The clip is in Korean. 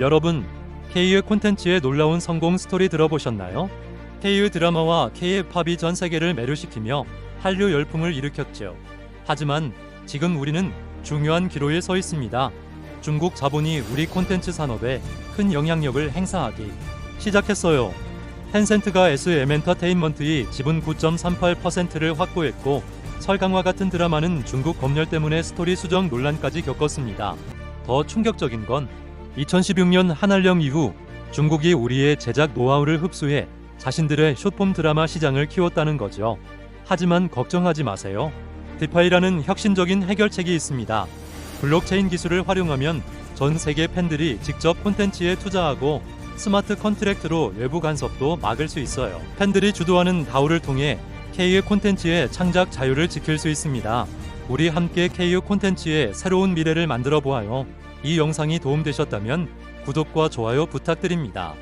여러분, K의 콘텐츠의 놀라운 성공 스토리 들어보셨나요? K의 드라마와 K의 팝이 전 세계를 매료시키며 한류 열풍을 일으켰죠. 하지만 지금 우리는 중요한 기로에 서 있습니다. 중국 자본이 우리 콘텐츠 산업에 큰 영향력을 행사하기 시작했어요. 텐센트가 SM 엔터테인먼트의 지분 9.38%를 확보했고 설강화 같은 드라마는 중국 검열 때문에 스토리 수정 논란까지 겪었습니다. 더 충격적인 건 2016년 한알령 이후 중국이 우리의 제작 노하우를 흡수해 자신들의 숏폼 드라마 시장을 키웠다는 거죠. 하지만 걱정하지 마세요. 디파이라는 혁신적인 해결책이 있습니다. 블록체인 기술을 활용하면 전 세계 팬들이 직접 콘텐츠에 투자하고 스마트 컨트랙트로 외부 간섭도 막을 수 있어요. 팬들이 주도하는 다오를 통해 K의 콘텐츠의 창작 자유를 지킬 수 있습니다. 우리 함께 K의 콘텐츠의 새로운 미래를 만들어 보아요. 이 영상이 도움되셨다면 구독과 좋아요 부탁드립니다.